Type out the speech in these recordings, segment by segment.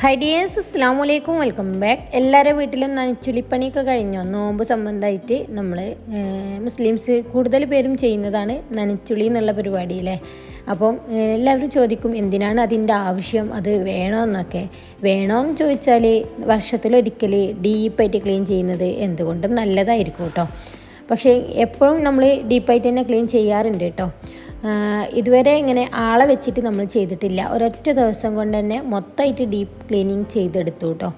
Hi dears അസ്സാം വലൈക്കും welcome back എല്ലാവരുടെ വീട്ടിലും നനച്ചുളിപ്പണിയൊക്കെ കഴിഞ്ഞോ. നോമ്പ് സംബന്ധമായിട്ട് നമ്മൾ മുസ്ലിംസ് കൂടുതൽ പേരും ചെയ്യുന്നതാണ് നനച്ചുളി എന്നുള്ള പരിപാടി അല്ലേ? അപ്പം എല്ലാവരും ചോദിക്കും എന്തിനാണ് അതിന്റെ ആവശ്യം? അത് വേണമെന്നൊക്കെ വേണമെന്ന് ചോദിച്ചാൽ വർഷത്തിലൊരിക്കൽ ഡീപ്പായിട്ട് ക്ലീൻ ചെയ്യുന്നത് എന്തുകൊണ്ടും നല്ലതായിരിക്കും കേട്ടോ. പക്ഷേ എപ്പോഴും നമ്മൾ ഡീപ്പായിട്ട് തന്നെ ക്ലീൻ ചെയ്യാറുണ്ട് കേട്ടോ. ഇതുവരെ ഇങ്ങനെ ആളെ വെച്ചിട്ട് നമ്മൾ ചെയ്തിട്ടില്ല. ഒരൊറ്റ ദിവസം കൊണ്ട് തന്നെ മൊത്തമായിട്ട് ഡീപ്പ് ക്ലീനിങ് ചെയ്തെടുത്തു കേട്ടോ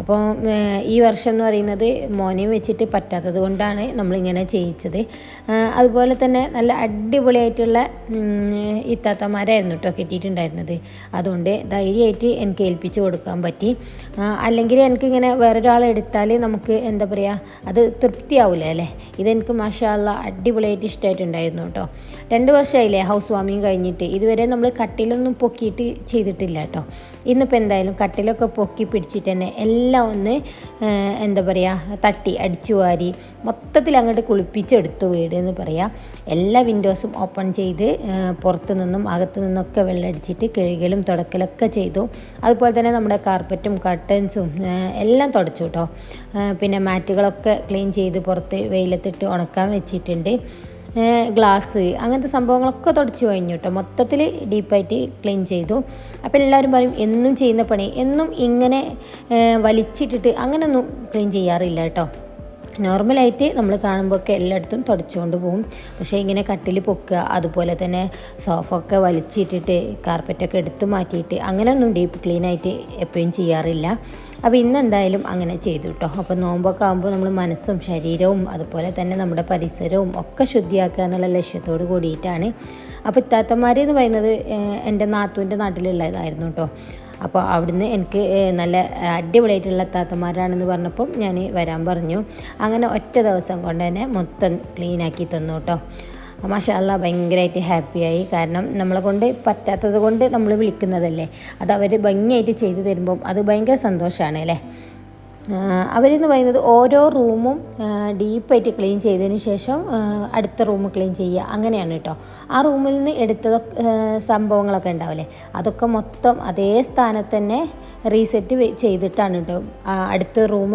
അപ്പോൾ ഈ വർഷം എന്ന് പറയുന്നത് മോനെയും വെച്ചിട്ട് പറ്റാത്തത് കൊണ്ടാണ് നമ്മളിങ്ങനെ ചെയ്യിച്ചത്. അതുപോലെ തന്നെ നല്ല അടിപൊളിയായിട്ടുള്ള ഇത്താത്തമാരായിരുന്നു കേട്ടോ കിട്ടിയിട്ടുണ്ടായിരുന്നത്. അതുകൊണ്ട് ധൈര്യമായിട്ട് എനിക്ക് ഏൽപ്പിച്ച് കൊടുക്കാൻ പറ്റി. അല്ലെങ്കിൽ എനിക്കിങ്ങനെ വേറൊരാളെ എടുത്താൽ നമുക്ക് എന്താ പറയുക അത് തൃപ്തിയാവില്ല അല്ലേ? ഇതെനിക്ക് മാഷാല്ല അടിപൊളിയായിട്ട് ഇഷ്ടമായിട്ടുണ്ടായിരുന്നു കേട്ടോ രണ്ട് വർഷമായില്ലേ ഹൗസ് വാമിങ് കഴിഞ്ഞിട്ട്. ഇതുവരെ നമ്മൾ കട്ടിലൊന്നും പൊക്കിയിട്ട് ചെയ്തിട്ടില്ല കേട്ടോ ഇന്നിപ്പോൾ എന്തായാലും കട്ടിലൊക്കെ പൊക്കി പിടിച്ചിട്ട് തന്നെ എല്ലാം ഒന്ന് എന്താ പറയുക തട്ടി അടിച്ചു വാരി മൊത്തത്തിൽ അങ്ങോട്ട് കുളിപ്പിച്ചെടുത്തു വീട് എന്ന് പറയാം. എല്ലാ വിൻഡോസും ഓപ്പൺ ചെയ്ത് പുറത്തു നിന്നും അകത്തു നിന്നൊക്കെ വെള്ളമടിച്ചിട്ട് കഴുകലും തുടക്കലൊക്കെ ചെയ്തു. അതുപോലെ തന്നെ നമ്മുടെ കാർപ്പറ്റും കർട്ടൻസും എല്ലാം തുടച്ചു കേട്ടോ പിന്നെ മാറ്റുകളൊക്കെ ക്ലീൻ ചെയ്ത് പുറത്ത് വെയിലത്തിട്ട് ഉണക്കാൻ വെച്ചിട്ടുണ്ട്. ഗ്ലാസ് അങ്ങനത്തെ സംഭവങ്ങളൊക്കെ തുടച്ചു കഴിഞ്ഞു കേട്ടോ മൊത്തത്തിൽ ഡീപ്പായിട്ട് ക്ലീൻ ചെയ്തു. അപ്പോൾ എല്ലാവരും പറയും എന്നും ചെയ്യുന്ന പണി എന്നും ഇങ്ങനെ വലിച്ചിട്ടിട്ട് അങ്ങനെയൊന്നും ക്ലീൻ ചെയ്യാറില്ല കേട്ടോ നോർമലായിട്ട് നമ്മൾ കാണുമ്പോഴൊക്കെ എല്ലായിടത്തും തുടച്ചുകൊണ്ട് പോകും. പക്ഷേ ഇങ്ങനെ കട്ടിൽ പൊക്കുക അതുപോലെ തന്നെ സോഫ ഒക്കെ വലിച്ചിട്ടിട്ട് കാർപ്പറ്റൊക്കെ എടുത്ത് മാറ്റിയിട്ട് അങ്ങനെയൊന്നും ഡീപ്പ് ക്ലീനായിട്ട് എപ്പോഴും ചെയ്യാറില്ല. അപ്പോൾ ഇന്ന് എന്തായാലും അങ്ങനെ ചെയ്തു കേട്ടോ അപ്പോൾ നോമ്പൊക്കെ ആകുമ്പോൾ നമ്മൾ മനസ്സും ശരീരവും അതുപോലെ തന്നെ നമ്മുടെ പരിസരവും ഒക്കെ ശുദ്ധിയാക്കുക എന്നുള്ള ലക്ഷ്യത്തോട് കൂടിയിട്ടാണ്. അപ്പോൾ ഇത്താത്തമാരെന്ന് പറയുന്നത് എന്റെ നാത്തൂന്റെ നാട്ടിലുള്ളതായിരുന്നു കേട്ടോ അപ്പോൾ അവിടുന്ന് എനിക്ക് നല്ല അടിപൊളിയായിട്ടുള്ള താത്തമാരാണെന്ന് പറഞ്ഞപ്പം ഞാൻ വരാൻ പറഞ്ഞു. അങ്ങനെ ഒറ്റ ദിവസം കൊണ്ട് തന്നെ മൊത്തം ക്ലീനാക്കി തന്നു കേട്ടോ. മഷാല ഭയങ്കരമായിട്ട് ഹാപ്പിയായി കാരണം നമ്മളെ കൊണ്ട് പറ്റാത്തത് കൊണ്ട് നമ്മൾ വിളിക്കുന്നതല്ലേ? അത് അവർ ഭംഗിയായിട്ട് ചെയ്തു തരുമ്പം അത് ഭയങ്കര സന്തോഷമാണ് അല്ലേ? അവരെന്ന് പറയുന്നത് ഓരോ റൂമും ഡീപ്പായിട്ട് ക്ലീൻ ചെയ്തതിന് ശേഷം അടുത്ത റൂം ക്ലീൻ ചെയ്യുക. അങ്ങനെയാണ് കേട്ടോ. ആ റൂമിൽ നിന്ന് എടുത്ത സംഭവങ്ങളൊക്കെ ഉണ്ടാവില്ലേ? അതൊക്കെ മൊത്തം അതേ സ്ഥാനത്ത് തന്നെ റീസെറ്റ് ചെയ്തിട്ടാണ് കേട്ടോ. അടുത്ത റൂം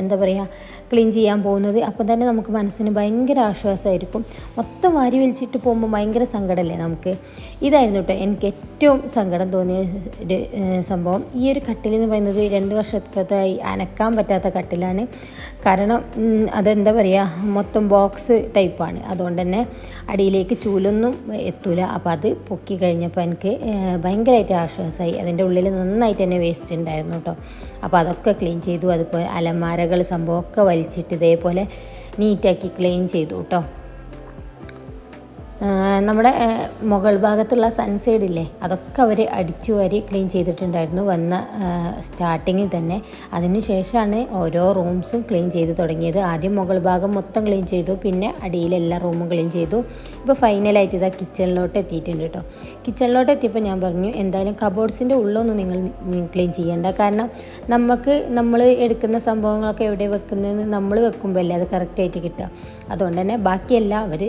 എന്താ പറയുക ക്ലീൻ ചെയ്യാൻ പോകുന്നത് അപ്പം തന്നെ നമുക്ക് മനസ്സിന് ഭയങ്കര ആശ്വാസമായിരിക്കും. മൊത്തം വാരി വലിച്ചിട്ട് പോകുമ്പോൾ ഭയങ്കര സങ്കടമല്ലേ നമുക്ക്? ഇതായിരുന്നു കേട്ടോ എനിക്ക് ഏറ്റവും സങ്കടം തോന്നിയ ഒരു സംഭവം. ഈ ഒരു കട്ടിൽ എന്ന് പറയുന്നത് രണ്ട് വർഷത്തായി അനക്കാൻ പറ്റാത്ത കട്ടിലാണ്. കാരണം അതെന്താ പറയുക മൊത്തം ബോക്സ് ടൈപ്പാണ്. അതുകൊണ്ട് തന്നെ അടിയിലേക്ക് ചൂലൊന്നും എത്തൂല. അപ്പോൾ അത് പൊക്കി കഴിഞ്ഞപ്പോൾ എനിക്ക് ഭയങ്കരമായിട്ട് ആശ്വാസമായി. അതിന്റെ ഉള്ളിൽ നന്നായിട്ട് തന്നെ വേസ്റ്റ് ഉണ്ടായിരുന്നു കേട്ടോ. അപ്പോൾ അതൊക്കെ ക്ലീൻ ചെയ്തു. അതുപോലെ അലമാരകൾ സംഭവമൊക്കെ വലിച്ചിട്ട് ഇതേപോലെ നീറ്റാക്കി ക്ലീൻ ചെയ്തു കേട്ടോ നമ്മുടെ മുകൾ ഭാഗത്തുള്ള സൺസൈഡ് ഇല്ലേ അതൊക്കെ അവർ അടിച്ചു വാരി ക്ലീൻ ചെയ്തിട്ടുണ്ടായിരുന്നു വന്ന സ്റ്റാർട്ടിങ്ങിൽ തന്നെ. അതിന് ശേഷമാണ് ഓരോ റൂംസും ക്ലീൻ ചെയ്ത് തുടങ്ങിയത്. ആദ്യം മുകൾ ഭാഗം മൊത്തം ക്ലീൻ ചെയ്തു പിന്നെ അടിയിൽ എല്ലാ റൂമും ക്ലീൻ ചെയ്തു. ഇപ്പോൾ ഫൈനലായിട്ട് ഇതാ കിച്ചണിലോട്ട് എത്തിയിട്ടുണ്ട് കേട്ടോ കിച്ചണിലോട്ട് എത്തിയപ്പോൾ ഞാൻ പറഞ്ഞു എന്തായാലും കബോർഡ്സിന്റെ ഉള്ളൊന്നും നിങ്ങൾ ക്ലീൻ ചെയ്യേണ്ട. കാരണം നമുക്ക് നമ്മൾ എടുക്കുന്ന സംഭവങ്ങളൊക്കെ എവിടെ വെക്കുന്നതെന്ന് നമ്മൾ വെക്കുമ്പോൾ അല്ലേ അത് കറക്റ്റായിട്ട് കിട്ടുക. അതുകൊണ്ട് തന്നെ ബാക്കിയെല്ലാം അവർ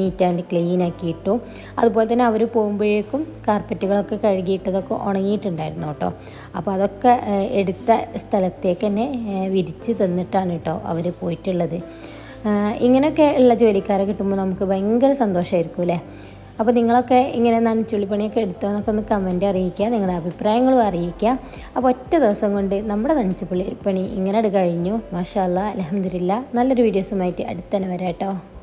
നീറ്റ് ആൻഡ് ക്ലീൻ ആക്കി ഇട്ടു. അതുപോലെ തന്നെ അവർ പോകുമ്പോഴേക്കും കാർപ്പറ്റുകളൊക്കെ കഴുകിയിട്ടതൊക്കെ ഉണങ്ങിയിട്ടുണ്ടായിരുന്നു കേട്ടോ. അപ്പോൾ അതൊക്കെ എടുത്ത സ്ഥലത്തേക്ക് തന്നെ വിരിച്ച് തന്നിട്ടാണ് കേട്ടോ അവർ പോയിട്ടുള്ളത്. ഇങ്ങനെയൊക്കെ ഉള്ള ജോലിക്കാരെ കിട്ടുമ്പോൾ നമുക്ക് ഭയങ്കര സന്തോഷമായിരിക്കും അല്ലേ? അപ്പോൾ നിങ്ങളൊക്കെ ഇങ്ങനെ നനച്ചുള്ളിപ്പണിയൊക്കെ എടുത്തോ എന്നൊക്കെ ഒന്ന് കമന്റ് അറിയിക്കുക നിങ്ങളുടെ അഭിപ്രായങ്ങളും അറിയിക്കുക. അപ്പോൾ ഒറ്റ ദിവസം കൊണ്ട് നമ്മുടെ നനച്ചുപുള്ളി പണി ഇങ്ങനെ കഴിഞ്ഞു. മാഷാ അല്ലാ അലഹമില്ല നല്ലൊരു വീഡിയോസുമായിട്ട് അടുത്തന്നെ വരാം കേട്ടോ.